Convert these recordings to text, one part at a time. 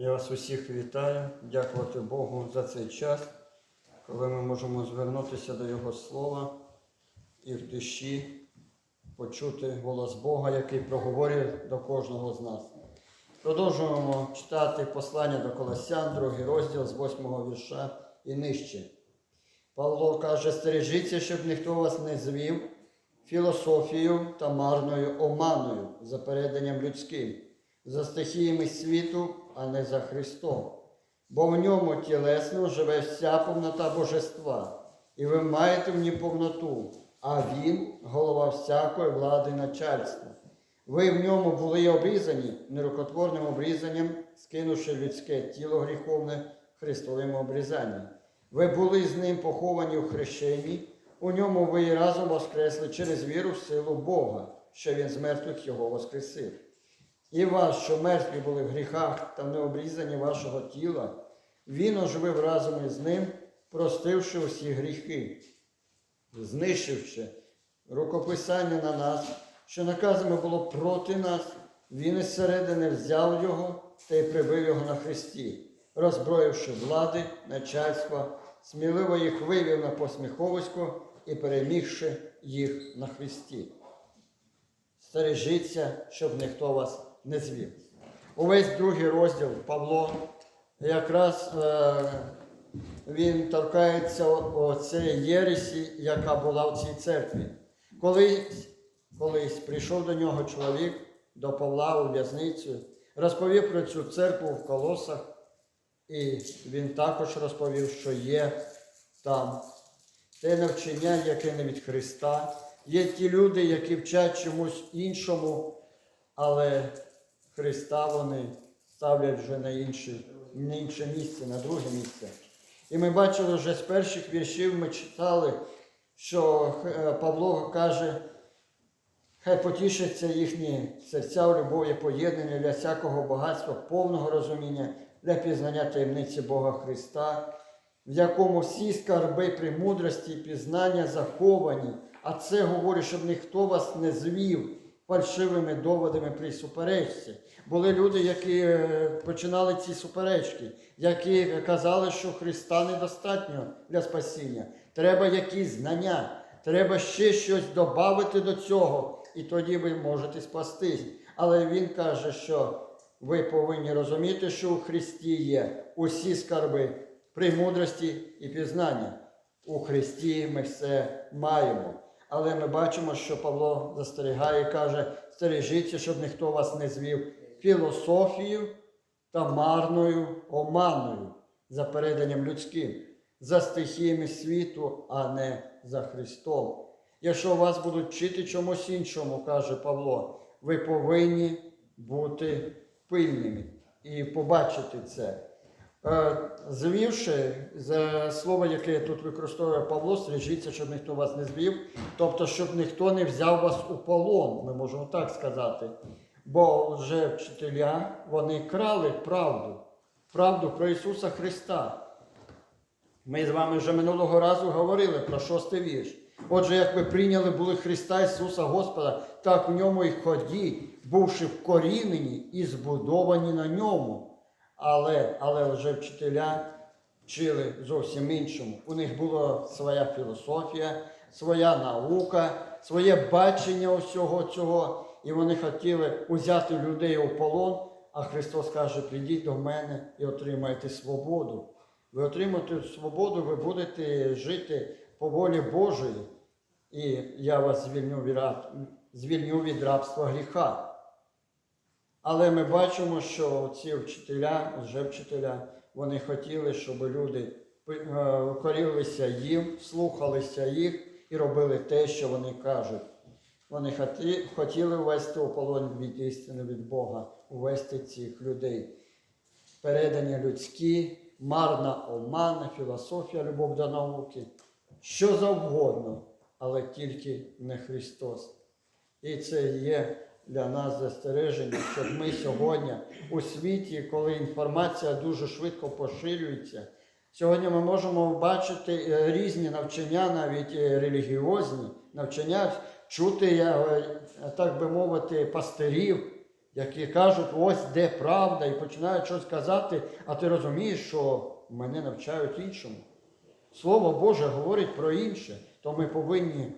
Я вас усіх вітаю, дякувати Богу за цей час, коли ми можемо звернутися до Його Слова і в душі почути голос Бога, який проговорює до кожного з нас. Продовжуємо читати послання до Колосян, другий розділ з 8 вірша і нижче. Павло каже, стережіться, щоб ніхто вас не звів філософією та марною оманою за переданням людським, за стихіями світу, а не за Христом. Бо в ньому тілесно живе вся повнота божества, і ви маєте в ній повноту, а Він голова всякої влади начальства. Ви в ньому були обрізані нерукотворним обрізанням, скинувши людське тіло гріховне Христовим обрізанням. Ви були з ним поховані у хрещенні, у ньому ви і разом воскресли через віру в силу Бога, що Він з мертвих його воскресив. І вас, що мертві були в гріхах та в необрізанні вашого тіла, Він оживив разом із ним, простивши усі гріхи, знищивши рукописання на нас, що наказами було проти нас, він із середини взяв його та й прибив його на хресті, роззброївши влади, начальства, сміливо їх вивів на посміховисько і перемігши їх на хресті. Стережіться, щоб ніхто вас не звів. Увесь другий розділ Павло якраз е, він торкається оцеї єресі, яка була в цій церкві. Колись, колись прийшов до нього чоловік, до Павла у в'язницю, розповів про цю церкву в колосах, і він також розповів, що є там те навчання, яке не від Христа. Є ті люди, які вчать чомусь іншому, але Христа вони ставлять вже на інше, на інше місце, на друге місце. І ми бачили вже з перших віршів, ми читали, що е, Павло каже, хай потішаться їхні серця у любові, поєднання для всякого багатства, повного розуміння, для пізнання таємниці Бога Христа, в якому всі скарби премудрості і пізнання заховані, а це говорить, щоб ніхто вас не звів фальшивими доводами при суперечці. Були люди, які е, починали ці суперечки, які казали, що Христа недостатньо для спасіння. Треба якісь знання, треба ще щось додати до цього, і тоді ви можете спастись. Але він каже, що ви повинні розуміти, що у Христі є усі скарби премудрості і пізнання. У Христі ми все маємо. Але ми бачимо, що Павло застерігає і каже, стережіться, щоб ніхто вас не звів філософією та марною оманою за переданням людським, за стихіями світу, а не за Христом. Якщо вас будуть вчити чомусь іншому, каже Павло, ви повинні бути пильними і побачити це. Е, Звівши за слово, яке тут використовує Павло, стережіться, щоб ніхто вас не звів, тобто, щоб ніхто не взяв вас у полон, ми можемо так сказати. Бо вже вчителя вони крали правду, правду про Ісуса Христа. Ми з вами вже минулого разу говорили про шостий вірш. Отже, як ви прийняли були Христа Ісуса Господа, так в ньому і ходіть, бувши вкорінені і збудовані на ньому. Але, але вже вчителя вчили зовсім іншому. У них була своя філософія, своя наука, своє бачення усього цього. І вони хотіли узяти людей у полон, а Христос каже, прийдіть до мене і отримайте свободу. Ви отримаєте свободу, ви будете жити по волі Божої, і я вас звільню від, звільню від рабства гріха. Але ми бачимо, що ці вчителя, вже вчителя, вони хотіли, щоб люди е, корілися їм, слухалися їх і робили те, що вони кажуть. Вони хотіли ввести у полон від істини від Бога, увести цих людей. Передання людські, марна омана, філософія, любов до науки, що завгодно, але тільки не Христос. І це є для нас застереження, щоб ми сьогодні у світі, коли інформація дуже швидко поширюється, сьогодні ми можемо бачити е, різні навчання, навіть е, релігіозні навчання, чути, е, так би мовити, пастирів, які кажуть, ось де правда, і починають щось казати, а ти розумієш, що мене навчають іншому. Слово Боже говорить про інше, то ми повинні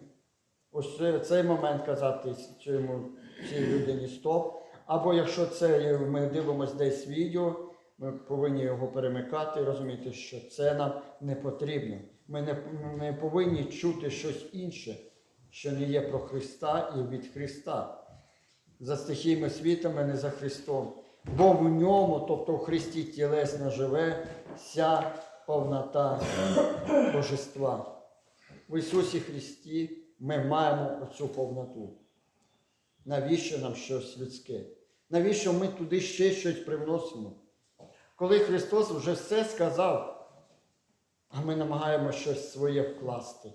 ось цей момент казати цьому, цій людині стоп. Або якщо це ми дивимося десь відео, ми повинні його перемикати і розуміти, що це нам не потрібно. Ми не, не повинні чути щось інше, що не є про Христа і від Христа. За стихійними світами, не за Христом. Бо в ньому, тобто в Христі тілесно живе вся повнота Божества. В Ісусі Христі ми маємо оцю повноту. Навіщо нам щось людське? Навіщо ми туди ще щось привносимо? Коли Христос вже все сказав, а ми намагаємося щось своє вкласти.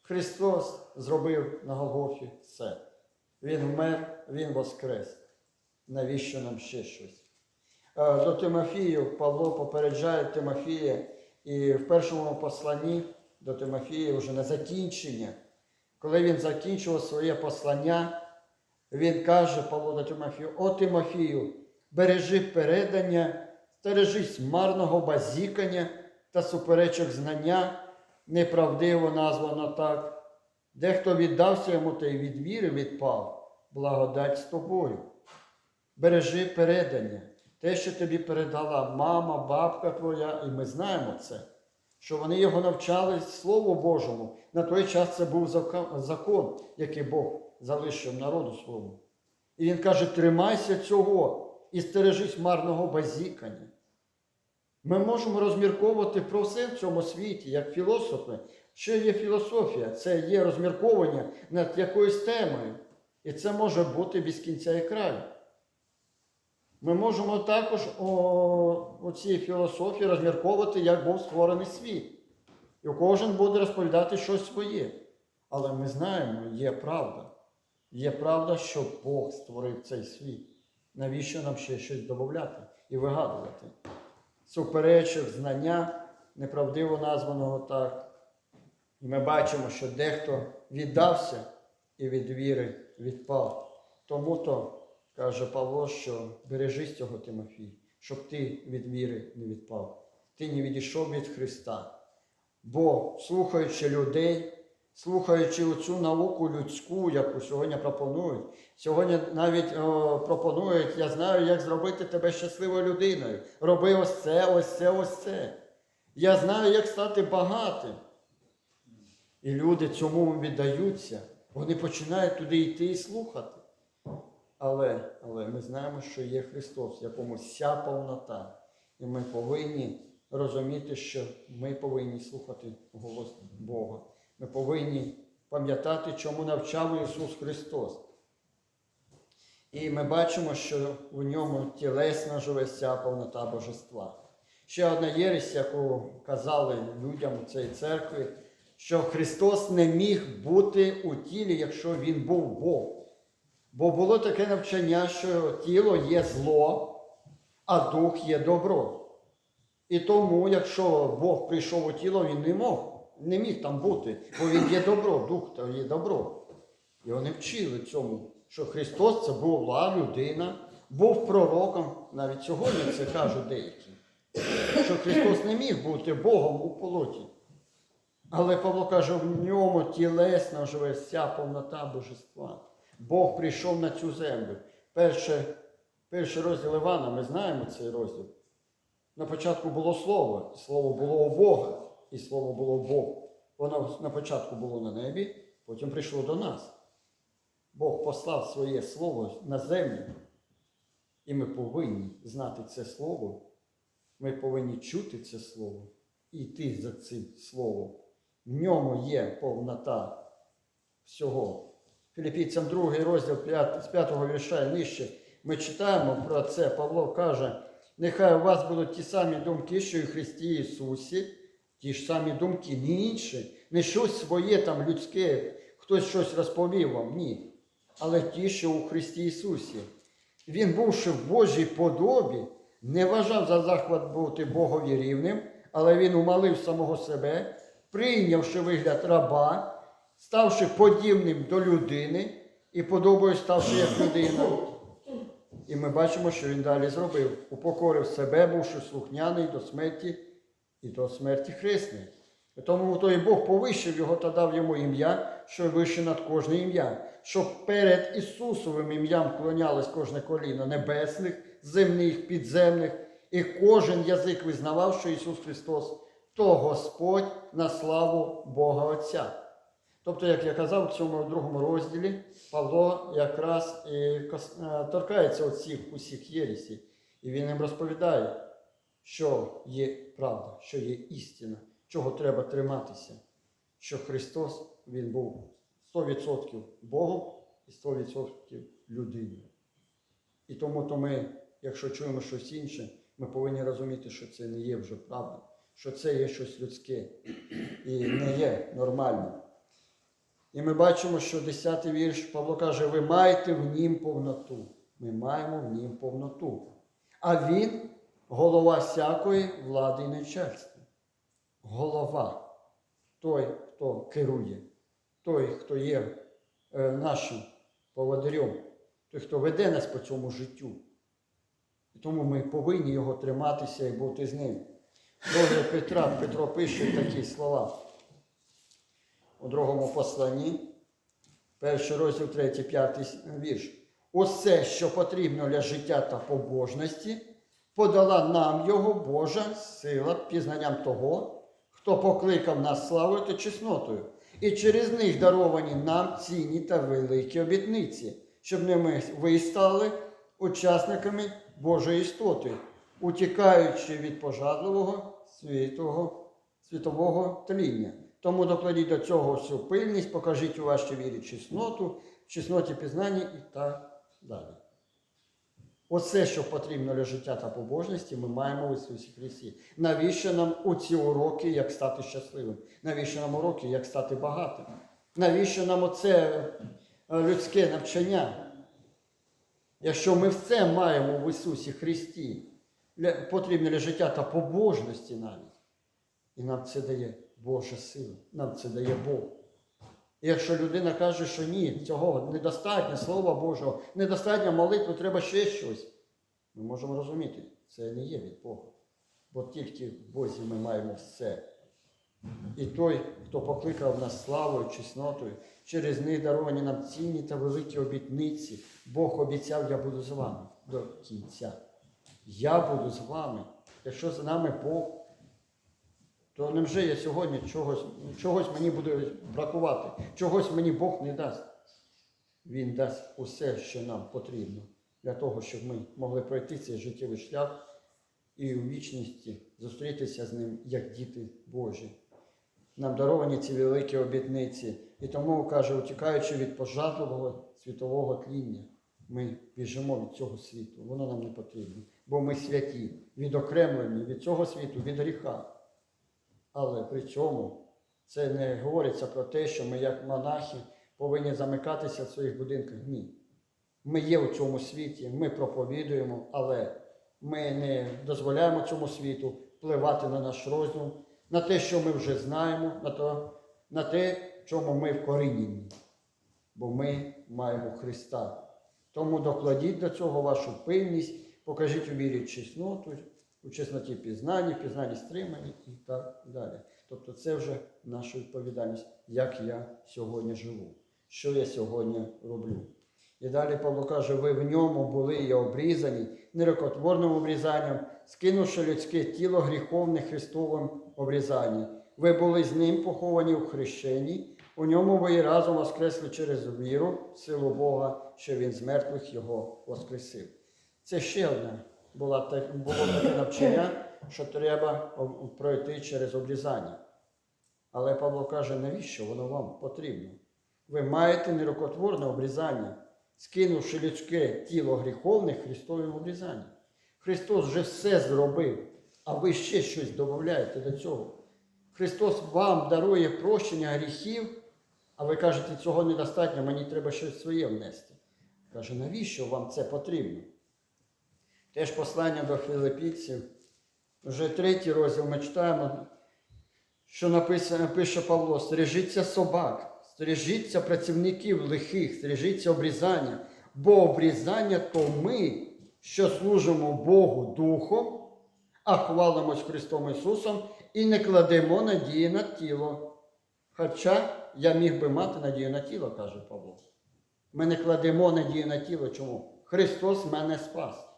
Христос зробив на Голгофі все. Він вмер, Він воскрес. Навіщо нам ще щось? Е, До Тимофію Павло попереджає Тимофія, і в першому посланні до Тимофія вже на закінчення, коли він закінчував своє послання, він каже Павло Тимофію, о Тимофію, бережи передання, стережись марного базікання та суперечок знання, неправдиво названо так. Дехто віддався йому та й від віри відпав, благодать з тобою. Бережи передання, те, що тобі передала мама, бабка твоя, і ми знаємо це, що вони його навчали Слову Божому. На той час це був закон, який Бог залишив народу своєму. І він каже: тримайся цього і стережись марного базікання. Ми можемо розмірковувати про все в цьому світі, як філософи. Що є філософія? Це є розмірковання над якоюсь темою. І це може бути без кінця і краю. Ми можемо також о, у цій філософії розмірковувати, як був створений світ. І кожен буде розповідати щось своє. Але ми знаємо, є правда. Є правда, що Бог створив цей світ. Навіщо нам ще щось додати і вигадувати? Суперечок, знання, неправдиво названого так. І ми бачимо, що дехто віддався і від віри відпав. Тому то каже Павло, що бережись цього Тимофій, щоб ти від віри не відпав. Ти не відійшов від Христа. Бо слухаючи людей, слухаючи оцю науку людську, яку сьогодні пропонують, сьогодні навіть о, пропонують, я знаю, як зробити тебе щасливою людиною. Роби ось це, ось це, ось це. Я знаю, як стати багатим. І люди цьому віддаються. Вони починають туди йти і слухати. Але, але ми знаємо, що є Христос, якому вся повнота. І ми повинні розуміти, що ми повинні слухати голос Бога. Ми повинні пам'ятати, чому навчав Ісус Христос. І ми бачимо, що в ньому тілесно живе вся повнота Божества. Ще одна єресь, яку казали людям у цій церкві, що Христос не міг бути у тілі, якщо Він був Бог. Бо було таке навчання, що тіло є зло, а дух є добро. І тому, якщо Бог прийшов у тіло, він не мог, не міг там бути, бо він є добро, дух то є добро. І вони вчили цьому, що Христос це була людина, був пророком, навіть сьогодні це кажуть деякі, що Христос не міг бути Богом у полоті. Але Павло каже, в ньому тілесно живе вся повнота Божества. Бог прийшов на цю землю. Перше, перший розділ Івана, ми знаємо цей розділ. На початку було слово, слово було у Бога, і слово було Бог. Воно на початку було на небі, потім прийшло до нас. Бог послав своє слово на землю. І ми повинні знати це слово. Ми повинні чути це слово і йти за цим словом. В ньому є повнота всього. Філіппійцям 2 розділ 5, з 5 вірша і нижче. Ми читаємо про це. Павло каже, нехай у вас будуть ті самі думки, що і в Христі Ісусі, ті ж самі думки, не інші, не щось своє там людське, хтось щось розповів вам, ні. Але ті, що у Христі Ісусі. Він, бувши в Божій подобі, не вважав за захват бути Богові рівним, але він умалив самого себе, прийнявши вигляд раба, ставши подібним до людини і подобою ставши як людина. І ми бачимо, що він далі зробив. Упокорив себе, бувши слухняний до смерті і до смерті хресної. Тому той Бог повищив його та дав йому ім'я, що вище над кожне ім'я, щоб перед Ісусовим ім'ям вклонялось кожне коліно небесних, земних, підземних, і кожен язик визнавав, що Ісус Христос то Господь на славу Бога Отця. Тобто, як я казав, в цьому другому розділі Павло якраз і е, торкається оцих усіх єрісів, і він їм розповідає, що є правда, що є істина, чого треба триматися, що Христос Він був 100% Богом і 100% людиною. І тому то ми, якщо чуємо щось інше, ми повинні розуміти, що це не є вже правда, що це є щось людське і не є нормальним. І ми бачимо, що 10-й вірш Павло каже, ви маєте в нім повноту. Ми маємо в нім повноту. А він голова всякої влади і начальства. Голова. Той, хто керує, той, хто є е, нашим поводирем, той, хто веде нас по цьому життю. І тому ми повинні його триматися і бути з ним. Друге Петра, Петро пише такі слова у другому посланні, перший розділ, третій, п'ятий вірш. Усе, що потрібно для життя та побожності, подала нам його Божа сила пізнанням того, хто покликав нас славою та чеснотою, і через них даровані нам цінні та великі обітниці, щоб не ми ви стали учасниками Божої істоти, утікаючи від пожадливого світового, світового тління. Тому докладіть до цього всю пильність, покажіть у вашій вірі чесноту, чесноті пізнання і так далі. Оце, що потрібно для життя та побожності, ми маємо в Ісусі Христі. Навіщо нам оці уроки, як стати щасливим? Навіщо нам уроки, як стати багатим? Навіщо нам оце е, людське навчання? Якщо ми все маємо в Ісусі Христі, потрібне для життя та побожності навіть. І нам це дає Божа сила, нам це дає Бог. Якщо людина каже, що ні, цього недостатньо, Слова Божого, недостатньо молитви, треба ще щось. Ми можемо розуміти, це не є від Бога. Бо тільки в Бозі ми маємо все. І той, хто покликав нас славою, чеснотою, через них даровані нам цінні та великі обітниці. Бог обіцяв, я буду з вами до кінця. Я буду з вами. Якщо за нами Бог, то невже я сьогодні чогось, чогось мені буде бракувати, чогось мені Бог не дасть. Він дасть усе, що нам потрібно, для того, щоб ми могли пройти цей життєвий шлях і у вічності зустрітися з ним як діти Божі. Нам даровані ці великі обітниці. І тому, каже, утікаючи від пожадливого світового тління, ми біжимо від цього світу. Воно нам не потрібно. Бо ми святі, відокремлені від цього світу, від гріха. Але при цьому це не говориться про те, що ми, як монахи, повинні замикатися в своїх будинках. Ні. Ми є у цьому світі, ми проповідуємо, але ми не дозволяємо цьому світу впливати на наш розум, на те, що ми вже знаємо, на, то, на те, чому ми вкорінені. Бо ми маємо Христа. Тому докладіть до цього вашу пильність, покажіть у вірі чесноту, у чесноті пізнанні, пізнанні стримані і так далі. Тобто це вже наша відповідальність, як я сьогодні живу, що я сьогодні роблю. І далі Павло каже, ви в ньому були і обрізані нерокотворним обрізанням, скинувши людське тіло гріховне Христовим обрізанням. Ви були з ним поховані в хрещенні, у ньому ви і разом воскресли через віру, силу Бога, що Він з мертвих його воскресив. Це ще одне було таке, навчання, що треба пройти через обрізання. Але Павло каже, навіщо воно вам потрібно? Ви маєте нерукотворне обрізання, скинувши людське тіло гріховне Христовим обрізанням. Христос вже все зробив, а ви ще щось додаєте до цього. Христос вам дарує прощення гріхів, а ви кажете, цього недостатньо, мені треба щось своє внести. Каже, навіщо вам це потрібно? Теж послання до філиппійців, вже третій розділ ми читаємо, що написано, пише Павло: стережіться собак, стережіться працівників лихих, стережіться обрізання, бо обрізання то ми, що служимо Богу Духом, а хвалимось Христом Ісусом і не кладемо надії на тіло. Хоча я міг би мати надію на тіло, каже Павло. Ми не кладемо надію на тіло. Чому? Христос мене спас.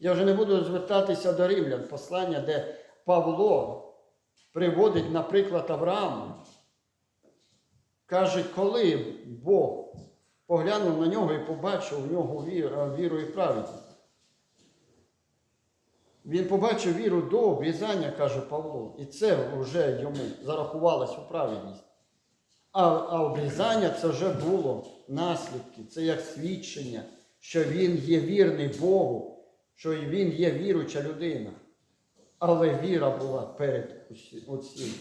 Я вже не буду звертатися до римлян, послання, де Павло приводить, наприклад, Авраама. Каже, коли Бог поглянув на нього і побачив в нього віру, і праведність. Він побачив віру до обрізання, каже Павло, і це вже йому зарахувалось у праведність. А обрізання це вже було наслідки, це як свідчення, що він є вірний Богу, що він є віруюча людина. Але віра була перед усі- усім.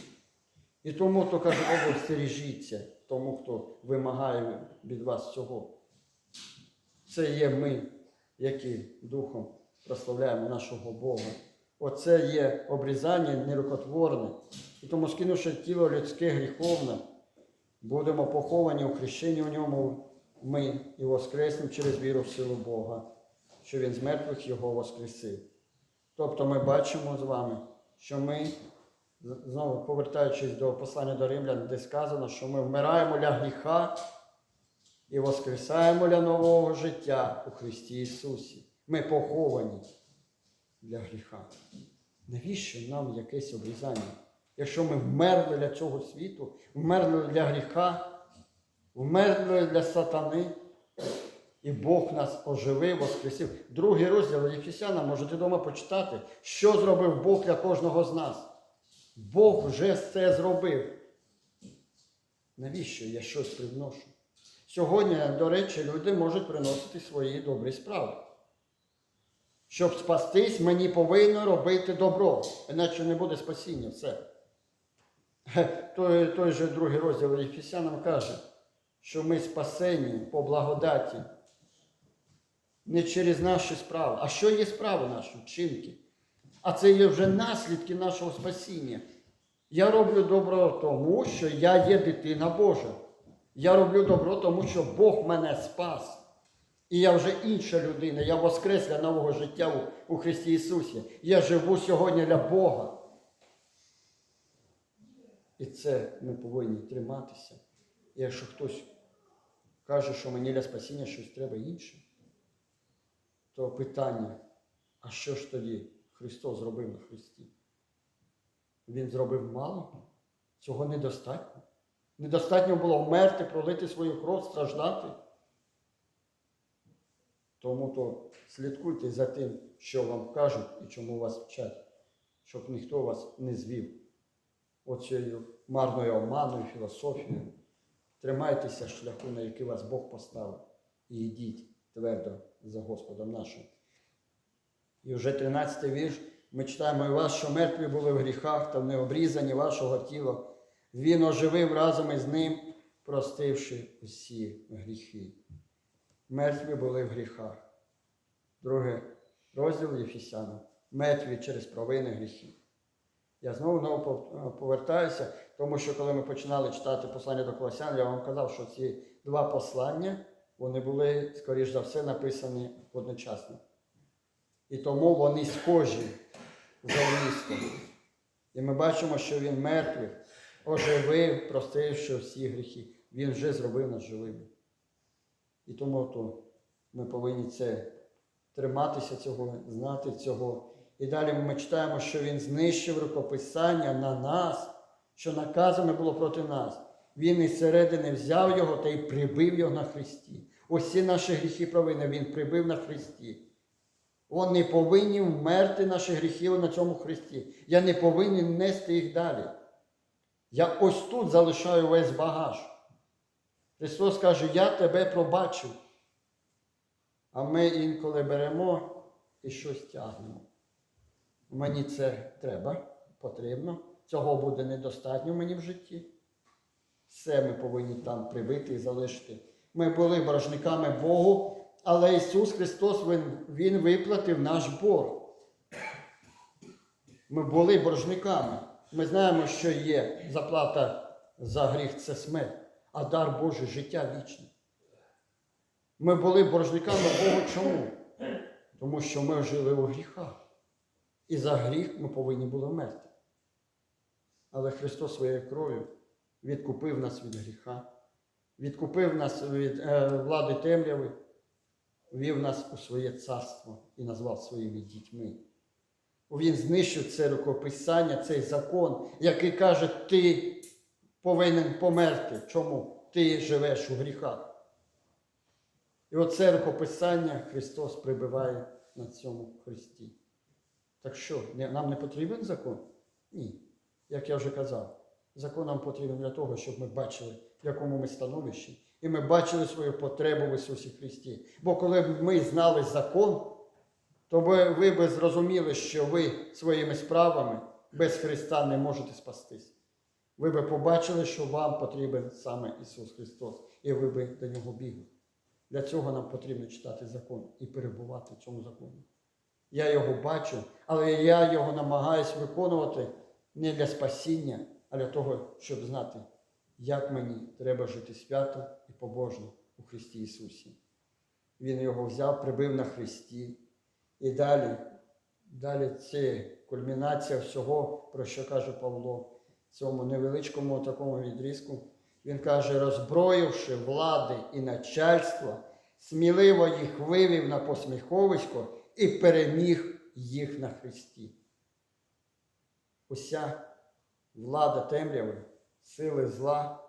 І тому, то каже, Богу, стережіться тому, хто вимагає від вас цього. Це є ми, які духом прославляємо нашого Бога. Оце є обрізання нерукотворне. І тому, скинувши тіло людське гріховне, будемо поховані у хрещенні у ньому ми і воскреснемо через віру в силу Бога, що Він з мертвих його воскресив. Тобто ми бачимо з вами, що ми, знову повертаючись до послання до римлян, де сказано, що ми вмираємо для гріха і воскресаємо для нового життя у Христі Ісусі. Ми поховані для гріха. Навіщо нам якесь обрізання? Якщо ми вмерли для цього світу, вмерли для гріха, вмерли для сатани, і Бог нас оживив, воскресив. Другий розділ Єфесяна можете вдома почитати, що зробив Бог для кожного з нас. Бог вже це зробив. Навіщо я щось привношу? Сьогодні, до речі, люди можуть приносити свої добрі справи. Щоб спастись, мені повинно робити добро, іначе не буде спасіння. Все. Той, той же другий розділ Єфесянам каже, що ми спасені по благодаті не через наші справи. А що є справи наші? Вчинки. А це є вже наслідки нашого спасіння. Я роблю добро тому, що я є дитина Божа. Я роблю добро тому, що Бог мене спас. І я вже інша людина, я воскрес для нового життя у, у Христі Ісусі. Я живу сьогодні для Бога. І це ми повинні триматися. І якщо хтось каже, що мені для спасіння щось треба інше, то питання, а що ж тоді Христос зробив на Христі? Він зробив мало? Цього недостатньо. Недостатньо було вмерти, пролити свою кров, страждати. Тому то слідкуйте за тим, що вам кажуть і чому вас вчать, щоб ніхто вас не звів оцією марною оманою, філософією. Тримайтеся шляху, на який вас Бог поставив, і йдіть твердо за Господом нашим. І вже 13 вірш ми читаємо і вас, що мертві були в гріхах та в необрізані вашого тіла. Він оживив разом із ним, простивши усі гріхи. Мертві були в гріхах. Друге розділ Єфісяна. Мертві через провини гріхів. Я знову знову повертаюся, тому що коли ми починали читати послання до Колосян, я вам казав, що ці два послання вони були, скоріш за все, написані одночасно. І тому вони схожі за вмістом. І ми бачимо, що він мертвий, оживив, простивши всі гріхи. Він вже зробив нас живими. І тому то ми повинні це триматися цього, знати цього. І далі ми читаємо, що він знищив рукописання на нас, що наказами було проти нас. Він із середини взяв його та й прибив його на Христі. Усі наші гріхи провини він прибив на Христі. Вони повинні вмерти наші гріхи на цьому Христі. Я не повинен нести їх далі. Я ось тут залишаю весь багаж. Христос каже, я тебе пробачив. А ми інколи беремо і щось тягнемо. Мені це треба, потрібно. Цього буде недостатньо мені в житті. Все ми повинні там прибити і залишити. Ми були боржниками Богу, але Ісус Христос Він, Він виплатив наш борг. Ми були боржниками. Ми знаємо, що є заплата за гріх це смерть, а дар Божий життя вічне. Ми були боржниками Богу чому? Тому що ми жили у гріхах. І за гріх ми повинні були вмерти. Але Христос своєю кров'ю відкупив нас від гріха, відкупив нас від е, влади темряви, ввів нас у своє царство і назвав своїми дітьми. Він знищив це рукописання, цей закон, який каже, ти повинен померти. Чому? Ти живеш у гріхах. І оце рукописання Христос прибиває на цьому Христі. Так що, нам не потрібен закон? Ні. Як я вже казав, закон нам потрібен для того, щоб ми бачили, в якому ми становищі, і ми бачили свою потребу в Ісусі Христі. Бо коли б ми знали закон, то ви, би зрозуміли, що ви своїми справами без Христа не можете спастись. Ви би побачили, що вам потрібен саме Ісус Христос, і ви би до нього бігли. Для цього нам потрібно читати закон і перебувати в цьому законі. Я його бачу, але я його намагаюся виконувати не для спасіння, а для того, щоб знати, як мені треба жити свято і побожно у Христі Ісусі. Він його взяв, прибив на Христі. І далі, далі це кульмінація всього, про що каже Павло в цьому невеличкому такому відрізку. Він каже, роззброївши влади і начальство, сміливо їх вивів на посміховисько і переміг їх на Христі. Уся влада темряви, сили зла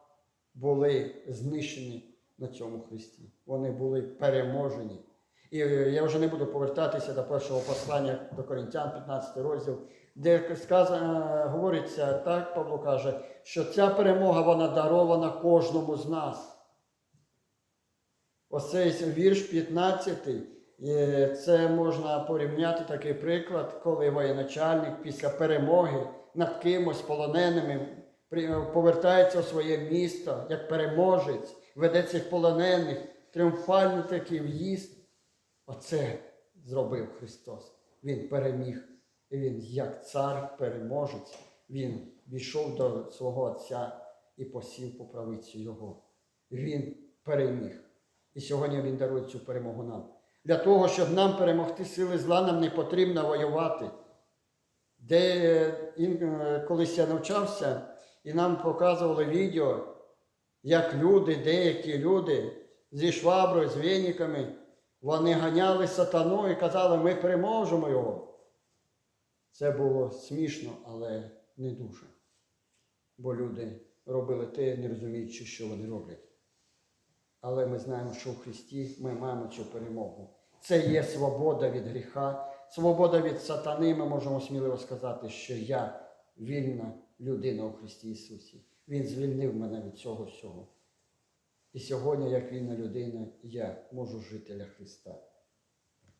були знищені на цьому Христі. Вони були переможені. І е, я вже не буду повертатися до першого послання до Коринтян, 15 розділ, де сказано, говориться так, Павло каже, що ця перемога вона дарована кожному з нас. Оцей вірш 15, е, це можна порівняти такий приклад, коли воєначальник після перемоги над кимось полоненими повертається у своє місто як переможець, веде цих полонених, тріумфальний такий в'їзд. Оце зробив Христос. Він переміг. І Він, як цар, переможець, він війшов до свого Отця і посів по правицю Його. Він переміг. І сьогодні Він дарує цю перемогу нам. Для того, щоб нам перемогти сили зла, нам не потрібно воювати. Де е, е, колись я навчався, і нам показували відео, як люди, деякі люди зі шваброю, з вениками, вони ганяли сатану і казали, ми переможемо його. Це було смішно, але не дуже. Бо люди робили те, не розуміючи, що вони роблять. Але ми знаємо, що в Христі ми маємо цю перемогу. Це є свобода від гріха, свобода від сатани. Ми можемо сміливо сказати, що я вільна людина у Христі Ісусі. Він звільнив мене від цього всього. І сьогодні, як вільна людина, я можу жити для Христа.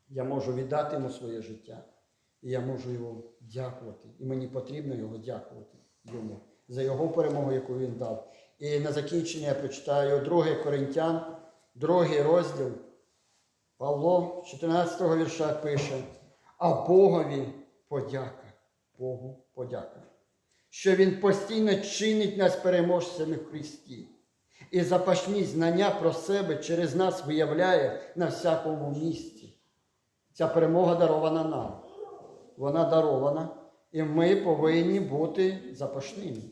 Я можу віддати йому своє життя. І я можу його дякувати. І мені потрібно його дякувати йому за його перемогу, яку він дав. І на закінчення я прочитаю 2 Коринтян, другий розділ. Павло, 14 го вірша пише, а Богові подяка. Богу подяка. Що Він постійно чинить нас переможцями в Христі. І запашні знання про себе через нас виявляє на всякому місці. Ця перемога дарована нам. Вона дарована, і ми повинні бути запашними.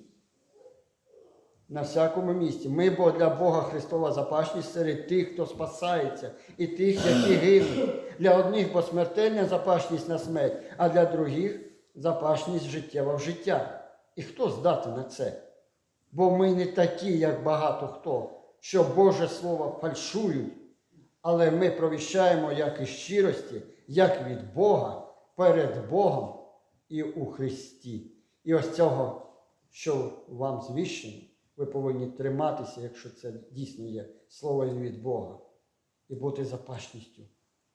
На всякому місці. Ми бо для Бога Христова запашність серед тих, хто спасається, і тих, які гинуть. Для одних бо смертельна запашність на смерть, а для других запашність життєва в життя. І хто здатен на це? Бо ми не такі, як багато хто, що Боже Слово фальшують, але ми провіщаємо як із щирості, як від Бога, перед Богом і у Христі. І ось цього, що вам звіщено, ви повинні триматися, якщо це дійсно є слово від Бога, і бути запашністю.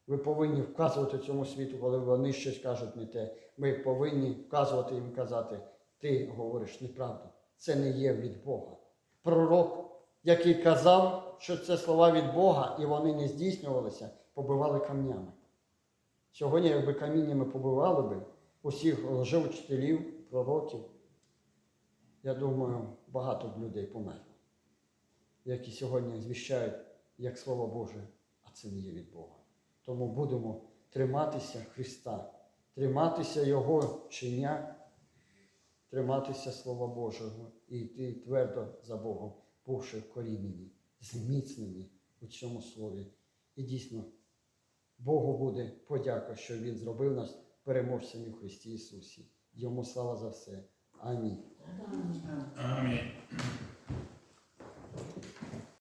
Ви повинні вказувати цьому світу, коли вони щось кажуть не те. Ми повинні вказувати їм казати, ти говориш неправду. Це не є від Бога. Пророк, який казав, що це слова від Бога, і вони не здійснювалися, побивали камнями. Сьогодні, якби каміннями побивали би усіх лжеучителів, пророків, я думаю, багато б людей померло, які сьогодні звіщають як Слово Боже, а це не є від Бога. Тому будемо триматися Христа, триматися Його вчення, триматися Слова Божого і йти твердо за Богом, бувши вкорінені, зміцнені у цьому слові. І дійсно, Богу буде подяка, що Він зробив нас переможцями в Христі Ісусі. Йому слава за все. Амінь. Амінь.